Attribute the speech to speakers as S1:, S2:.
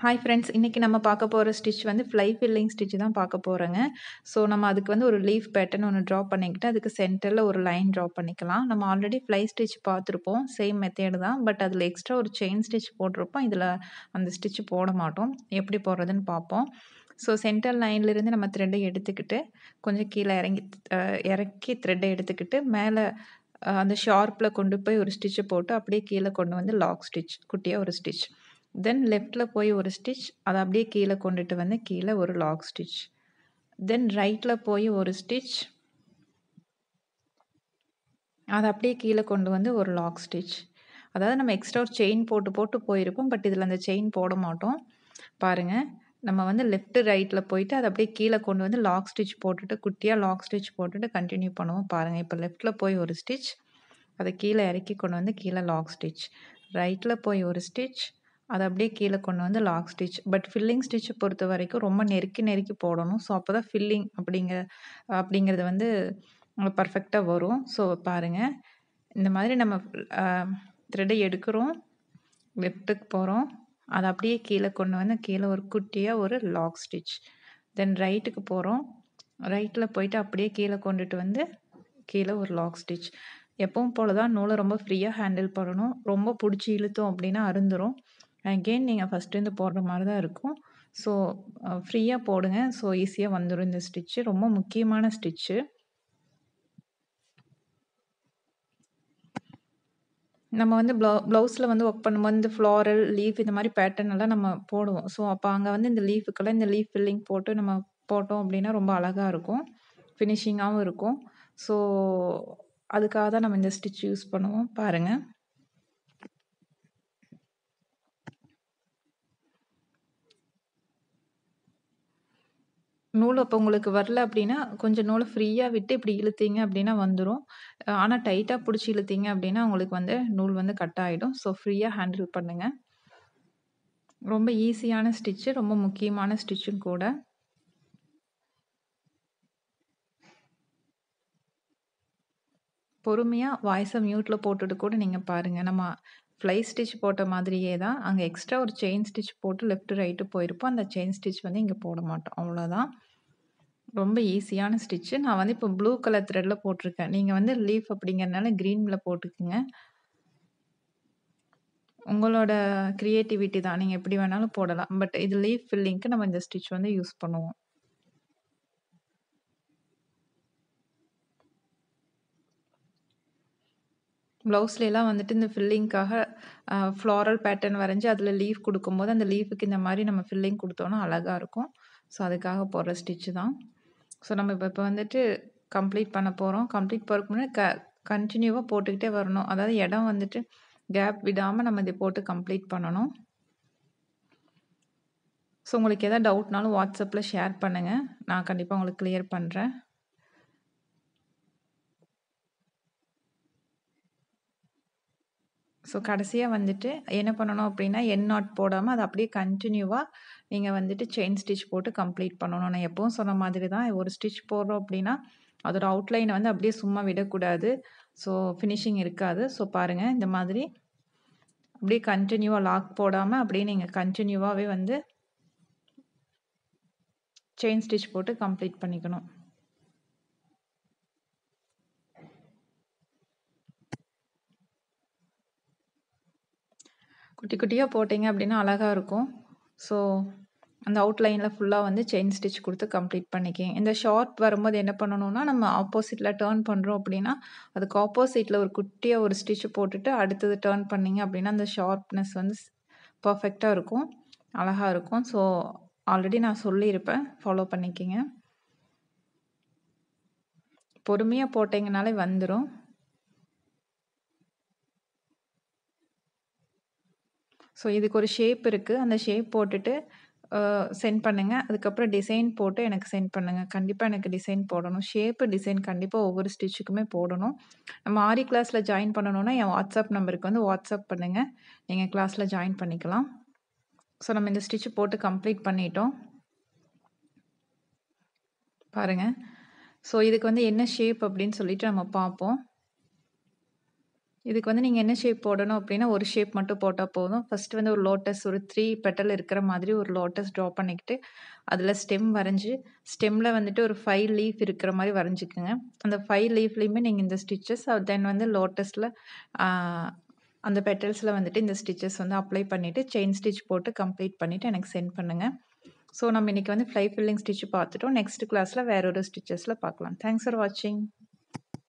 S1: Hi friends இன்றைக்கி நம்ம பார்க்க போகிற ஸ்டிச் வந்து ஃப்ளை ஃபில்லிங் ஸ்டிச் தான் பார்க்க போகிறோங்க ஸோ நம்ம அதுக்கு வந்து ஒரு லீஃப் பேட்டர்ன் ஒன்று ட்ரா பண்ணிக்கிட்டு அதுக்கு சென்டரில் ஒரு லைன் ட்ரா பண்ணிக்கலாம். நம்ம ஆல்ரெடி ஃப்ளை ஸ்டிச் பார்த்துருப்போம் சேம் மெத்தேடு தான். பட் அதில் எக்ஸ்ட்ரா ஒரு செயின் ஸ்டிச் போட்டிருப்போம் இதில் அந்த ஸ்டிச் போட மாட்டோம். எப்படி போடுறதுன்னு பார்ப்போம். ஸோ சென்டர் லைன்லேருந்து நம்ம த்ரெட்டை எடுத்துக்கிட்டு கொஞ்சம் கீழே இறங்கி இறக்கி த்ரெட்டை எடுத்துக்கிட்டு மேலே அந்த ஷார்ப்பில் கொண்டு போய் ஒரு ஸ்டிச்சை போட்டு அப்படியே கீழே கொண்டு வந்து லாக் ஸ்டிச் குட்டியாக ஒரு ஸ்டிச் தென் லெஃப்டில் போய் ஒரு ஸ்டிச் அதை அப்படியே கீழே கொண்டுட்டு வந்து கீழே ஒரு லாக் ஸ்டிச் தென் ரைட்டில் போய் ஒரு ஸ்டிச் அதை அப்படியே கீழே கொண்டு வந்து ஒரு லாக் ஸ்டிச் அதாவது நம்ம எக்ஸ்ட்ரா ஒரு செயின் போட்டு போட்டு போயிருப்போம் பட் இதில் அந்த செயின் போட மாட்டோம். பாருங்கள் நம்ம வந்து லெஃப்ட் ரைட்டில் போயிட்டு அதை அப்படியே கீழே கொண்டு வந்து லாக் ஸ்டிச் போட்டுட்டு குட்டியாக லாக் ஸ்டிச் போட்டுட்டு கண்டினியூ பண்ணுவோம். பாருங்கள் இப்போ லெஃப்ட்டில் போய் ஒரு ஸ்டிச் அதை கீழே இறக்கி கொண்டு வந்து கீழே லாக் ஸ்டிச் ரைட்டில் போய் ஒரு ஸ்டிச் அதை அப்படியே கீழே கொண்டு வந்து லாக் ஸ்டிச் பட் ஃபில்லிங் ஸ்டிச்சை பொறுத்த வரைக்கும் ரொம்ப நெருக்கி நெருக்கி போடணும். ஸோ அப்போ தான் ஃபில்லிங் அப்படிங்கிற அப்படிங்கிறது வந்து பர்ஃபெக்டாக வரும். ஸோ பாருங்கள் இந்த மாதிரி நம்ம த்ரெட்டை எடுக்கிறோம். லெஃப்ட்டுக்கு போகிறோம் அதை அப்படியே கீழே கொண்டு வந்து கீழே ஒரு குட்டியாக ஒரு லாக் ஸ்டிச் தென் ரைட்டுக்கு போகிறோம் ரைட்டில் போயிட்டு அப்படியே கீழே கொண்டுட்டு வந்து கீழே ஒரு லாக் ஸ்டிச் எப்பவும் போல தான் நூலை ரொம்ப ஃப்ரீயாக ஹேண்டில் பண்ணணும். ரொம்ப பிடிச்சி இழுத்தோம் அப்படின்னா அருந்துரும். அகெயின் நீங்கள் ஃபஸ்ட்டு போடுற மாதிரி தான் இருக்கும். ஸோ ஃப்ரீயாக போடுங்க. ஸோ ஈஸியாக வந்துடும் இந்த ஸ்டிச்சு ரொம்ப முக்கியமான ஸ்டிச்சு நம்ம வந்து ப்ளவு ப்ளவுஸில் வந்து ஒர்க் பண்ணும்போது இந்த ஃப்ளாரல் லீஃப் இந்த மாதிரி பேட்டர்ன் எல்லாம் நம்ம போடுவோம். ஸோ அப்போ அங்கே வந்து இந்த லீஃபுக்கெல்லாம் இந்த லீஃப் ஃபில்லிங் போட்டு நம்ம போட்டோம் அப்படின்னா ரொம்ப அழகாக இருக்கும். ஃபினிஷிங்காகவும் இருக்கும். ஸோ அதுக்காக தான் நம்ம இந்த ஸ்டிச் யூஸ் பண்ணுவோம். பாருங்கள் நூல் அப்போ உங்களுக்கு வரல அப்படின்னா கொஞ்சம் நூலை ஃப்ரீயாக விட்டு இப்படி இழுத்தீங்க அப்படின்னா வந்துடும் ஆனால் டைட்டாக பிடிச்சி இழுத்தீங்க அப்படின்னா உங்களுக்கு வந்து நூல் வந்து கட் ஆகிடும் ஸோ ஃப்ரீயாக ஹேண்டில் பண்ணுங்கள் ரொம்ப ஈஸியான ஸ்டிச்சு ரொம்ப முக்கியமான ஸ்டிச்சும் கூட. பொறுமையாக வாய்ஸை மியூட்டில் போட்டுட்டு கூட நீங்கள் பாருங்கள் நம்ம ஃப்ளை ஸ்டிச் போட்ட மாதிரியே தான். அங்கே எக்ஸ்ட்ரா ஒரு செயின் ஸ்டிச் போட்டு லெஃப்ட் ரைட்டு போயிருப்போம். அந்த செயின் ஸ்டிச் வந்து இங்கே போட மாட்டோம். அவ்வளோதான் ரொம்ப ஈஸியான ஸ்டிச்சு நான் வந்து இப்போ ப்ளூ கலர் த்ரெட்டில் போட்டிருக்கேன். நீங்கள் வந்து லீஃப் அப்படிங்கிறனால க்ரீனில் போட்டுக்குங்க. உங்களோட க்ரியேட்டிவிட்டி தான். நீங்கள் எப்படி வேணாலும் போடலாம். பட் இது லீஃப் ஃபில்லிங்க்கு நம்ம இந்த ஸ்டிச் வந்து யூஸ் பண்ணுவோம். ப்ளவுஸ்லாம் வந்துட்டு இந்த ஃபில்லிங்க்காக ஃப்ளாரல் பேட்டர்ன் வரைஞ்சி அதில் லீஃப் கொடுக்கும்போது அந்த லீஃபுக்கு இந்த மாதிரி நம்ம ஃபில்லிங் கொடுத்தோன்னா அழகாக இருக்கும். ஸோ அதுக்காக போடுற ஸ்டிச்சு தான். ஸோ நம்ம இப்போ இப்போ வந்துட்டு கம்ப்ளீட் பண்ண போகிறோம் கம்ப்ளீட் போகிறதுக்கு முன்னாடி க கண்டினியூவாக போட்டுக்கிட்டே வரணும். அதாவது இடம் வந்துட்டு கேப் விடாமல் நம்ம இதை போட்டு கம்ப்ளீட் பண்ணணும். ஸோ உங்களுக்கு எதாவது டவுட்னாலும் வாட்ஸ்அப்பில் ஷேர் பண்ணுங்கள் நான் கண்டிப்பாக உங்களுக்கு கிளியர் பண்ணுறேன் ஸோ கடைசியாக வந்துட்டு என்ன பண்ணணும் அப்படின்னா என் நாட் போடாமல் அதை அப்படியே கண்டினியூவாக நீங்கள் வந்துட்டு செயின் ஸ்டிச் போட்டு கம்ப்ளீட் பண்ணணும். நான் எப்பவும் சொன்ன மாதிரி தான் ஒரு ஸ்டிச் போடுறோம் அப்படின்னா அதோட அவுட்லைனை வந்து அப்படியே சும்மா விடக்கூடாது. ஸோ ஃபினிஷிங் இருக்காது. ஸோ பாருங்கள் இந்த மாதிரி அப்படியே கண்டினியூவாக லாக் போடாமல் அப்படியே நீங்கள் கண்டினியூவாகவே வந்து செயின் ஸ்டிச் போட்டு கம்ப்ளீட் பண்ணிக்கணும். குட்டி குட்டியாக போட்டிங்க அப்படின்னா அழகாக இருக்கும். ஸோ அந்த அவுட்லைனில் ஃபுல்லாக வந்து செயின் ஸ்டிச் கொடுத்து கம்ப்ளீட் பண்ணிக்கேன். இந்த ஷார்ட் வரும்போது என்ன பண்ணணும்னா நம்ம ஆப்போசிட்டில் டேர்ன் பண்ணுறோம் அப்படின்னா அதுக்கு ஆப்போசிட்டில் ஒரு குட்டியாக ஒரு ஸ்டிச் போட்டுட்டு அடுத்தது டேர்ன் பண்ணிங்க அப்படின்னா அந்த ஷார்ப்னஸ் வந்து பர்ஃபெக்டாக இருக்கும். அழகாக இருக்கும். ஸோ ஆல்ரெடி நான் சொல்லியிருப்பேன். ஃபாலோ பண்ணிக்கிங்க. பொறுமையாக போட்டிங்கனாலே வந்துடும் ஸோ இதுக்கு ஒரு ஷேப் இருக்குது அந்த ஷேப் போட்டுட்டு சென்ட் பண்ணுங்கள் அதுக்கப்புறம் டிசைன் போட்டு எனக்கு சென்ட் பண்ணுங்கள் கண்டிப்பாக எனக்கு டிசைன் போடணும். ஷேப்பு டிசைன் கண்டிப்பாக ஒவ்வொரு ஸ்டிச்சுக்குமே போடணும். நம்ம ஆரி கிளாஸில் ஜாயின் பண்ணணுன்னா என் வாட்ஸ்அப் நம்பருக்கு வந்து வாட்ஸ்அப் பண்ணுங்கள் நீங்கள் கிளாஸில் ஜாயின் பண்ணிக்கலாம். ஸோ நம்ம இந்த ஸ்டிச்சு போட்டு கம்ப்ளீட் பண்ணிட்டோம். பாருங்கள் ஸோ இதுக்கு வந்து என்ன ஷேப் அப்படின்னு சொல்லிட்டு நம்ம பார்ப்போம். இதுக்கு வந்து நீங்கள் என்ன ஷேப் போடணும் அப்படின்னா ஒரு ஷேப் மட்டும் போட்டால் போதும். ஃபஸ்ட்டு வந்து ஒரு லோட்டஸ் ஒரு த்ரீ பெட்டல் இருக்கிற மாதிரி ஒரு லோட்டஸ் ட்ரா பண்ணிக்கிட்டு அதில் ஸ்டெம் வரைஞ்சி ஸ்டெம்மில் வந்துட்டு ஒரு ஃபைவ் லீஃப் இருக்கிற மாதிரி வரைஞ்சிக்கோங்க. அந்த ஃபைவ் லீஃப்லேயுமே நீங்கள் இந்த ஸ்டிச்சஸ் தென் வந்து லோட்டஸில் அந்த பெட்டல்ஸில் வந்துட்டு இந்த ஸ்டிச்சஸ் வந்து அப்ளை பண்ணிவிட்டு செயின் ஸ்டிச் போட்டு கம்ப்ளீட் பண்ணிவிட்டு எனக்கு சென்ட் பண்ணுங்கள் ஸோ நம்ம இன்றைக்கி வந்து ஃப்ளை ஃபில்லிங் ஸ்டிச் பார்த்துட்டோம். நெக்ஸ்ட் கிளாஸில் வேற ஒரு ஸ்டிச்சஸில் பார்க்கலாம். தேங்க்ஸ் ஃபார் வாட்சிங்